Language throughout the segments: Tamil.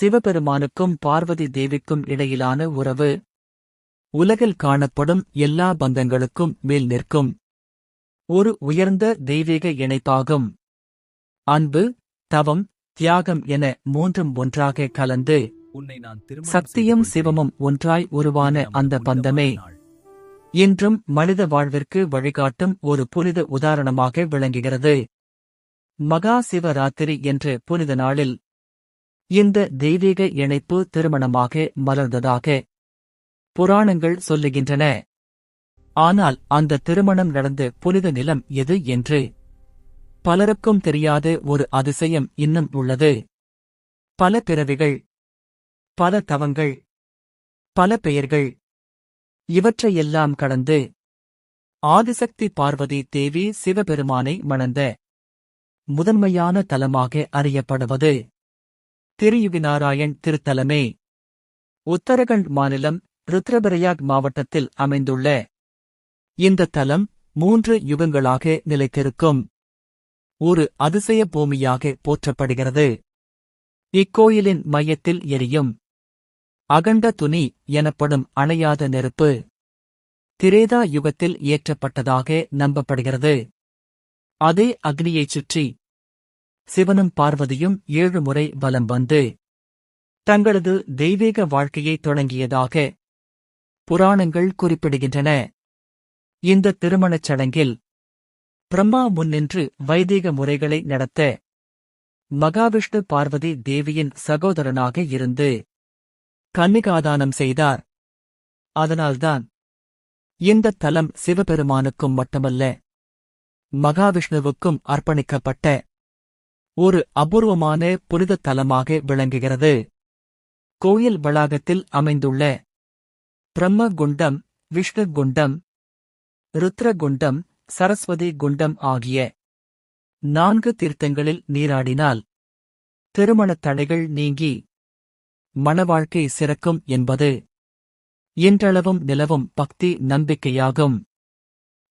சிவபெருமானுக்கும் பார்வதி தேவிக்கும் இடையிலான உறவு. உலகில் காணப்படும் எல்லா பந்தங்களுக்கும் மேல் நிற்கும். ஒரு உயர்ந்த தெய்வீக இணைப்பாகும். அன்பு தவம் தியாகம் என மூன்றும் ஒன்றாக கலந்து உன்னை நான் திருமணம் சக்தியும் சிவமும் ஒன்றாய் உருவான. அந்த பந்தமே. இன்றும் மனித வாழ்விற்கு வழிகாட்டும் ஒரு புனித உதாரணமாக விளங்குகிறது. மகா சிவராத்திரி என்ற புனித நாளில் இந்த தெய்வீக இணைப்பு திருமணமாக மலர்ந்ததாக புராணங்கள் சொல்லுகின்றன. ஆனால் அந்த திருமணம் நடந்த புனித நிலம் எது என்று பலருக்கும் தெரியாத ஒரு அதிசயம் இன்னும் உள்ளது. பல பிறவிகள் பல தவங்கள் பல பெயர்கள் இவற்றையெல்லாம் கடந்து ஆதிசக்தி பார்வதி தேவி சிவபெருமானை மணந்த முதன்மையான தலமாக அறியப்படுவது. திருயுகிநாராயண் திருத்தலமே. உத்தரகண்ட் மாநிலம் ருத்ரபிரயாக் மாவட்டத்தில் அமைந்துள்ள இந்த தலம் மூன்று யுகங்களாக நிலைத்திருக்கும். ஒரு அதிசய பூமியாக போற்றப்படுகிறது. இக்கோயிலின் மையத்தில் எரியும் அகண்ட துணி எனப்படும் அணையாத நெருப்பு திரேதா யுகத்தில் ஏற்றப்பட்டதாக நம்பப்படுகிறது. அதே அக்னியைச் சுற்றி சிவனும் பார்வதியும் ஏழு முறை வலம் வந்து தங்களது தெய்வீக வாழ்க்கையை தொடங்கியதாக புராணங்கள் குறிப்பிடுகின்றன. இந்த திருமணச் சடங்கில் பிரம்மா முன்னின்று வைதீக முறைகளை நடத்த மகாவிஷ்ணு பார்வதி தேவியின் சகோதரனாக இருந்து கன்னிகாதானம் செய்தார். அதனால்தான் இந்த தலம் சிவபெருமானுக்கும் மட்டுமல்ல மகாவிஷ்ணுவுக்கும் அர்ப்பணிக்கப்பட்ட ஒரு அபூர்வமான புனித தலமாக விளங்குகிறது. கோயில் வளாகத்தில் அமைந்துள்ள பிரம்ம குண்டம் விஷ்ணு குண்டம் ருத்ர குண்டம் சரஸ்வதி குண்டம் ஆகிய நான்கு தீர்த்தங்களில் நீராடினால் திருமணத் தடைகள் நீங்கி மணவாழ்க்கை சிறக்கும் என்பது இன்றளவும் நிலவும் பக்தி நம்பிக்கையாகும்.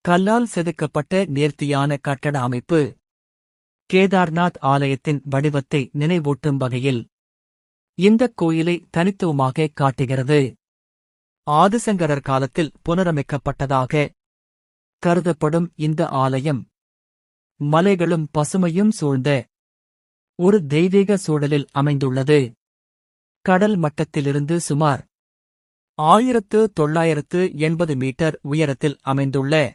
கல்லால் செதுக்கப்பட்ட நேர்த்தியான கட்டட அமைப்பு கேதார்நாத் ஆலயத்தின் வடிவத்தை நினைவூட்டும் வகையில் இந்தக் கோயிலை தனித்துவமாக காட்டுகிறது. ஆதிசங்கரர் காலத்தில் புனரமைக்கப்பட்டதாக கருதப்படும் இந்த ஆலயம் மலைகளும் பசுமையும் சூழ்ந்த ஒரு தெய்வீக சூழலில் அமைந்துள்ளது. கடல் மட்டத்திலிருந்து சுமார் ஆயிரத்து தொள்ளாயிரத்து எண்பது மீட்டர் உயரத்தில் அமைந்துள்ள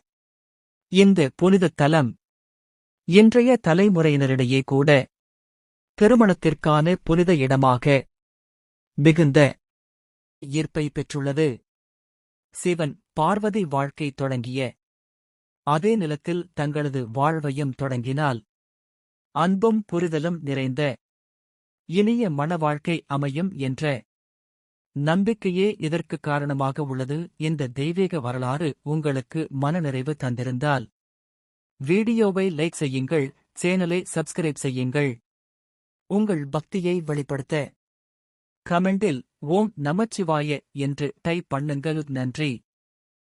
இந்த புனித தலம் இன்றைய தலைமுறையினரிடையே கூட திருமணத்திற்கான புனித இடமாக மிகுந்த ஈர்ப்பை பெற்றுள்ளது. சிவன் பார்வதி வாழ்க்கை தொடங்கிய அதே நிலத்தில் தங்களது வாழ்வையும் தொடங்கினால் அன்பும் புரிதலும் நிறைந்த இனிய மண வாழ்க்கை அமையும் என்ற நம்பிக்கையே இதற்கு காரணமாக உள்ளது. இந்த தெய்வீக வரலாறு உங்களுக்கு மனநிறைவு தந்திருந்தால் வீடியோவை லைக் செய்யுங்கள் சேனலை சப்ஸ்கிரைப் செய்யுங்கள். உங்கள் பக்தியை வெளிப்படுத்த கமெண்டில் ஓம் நமச்சிவாய என்று டைப் பண்ணுங்கள். நன்றி.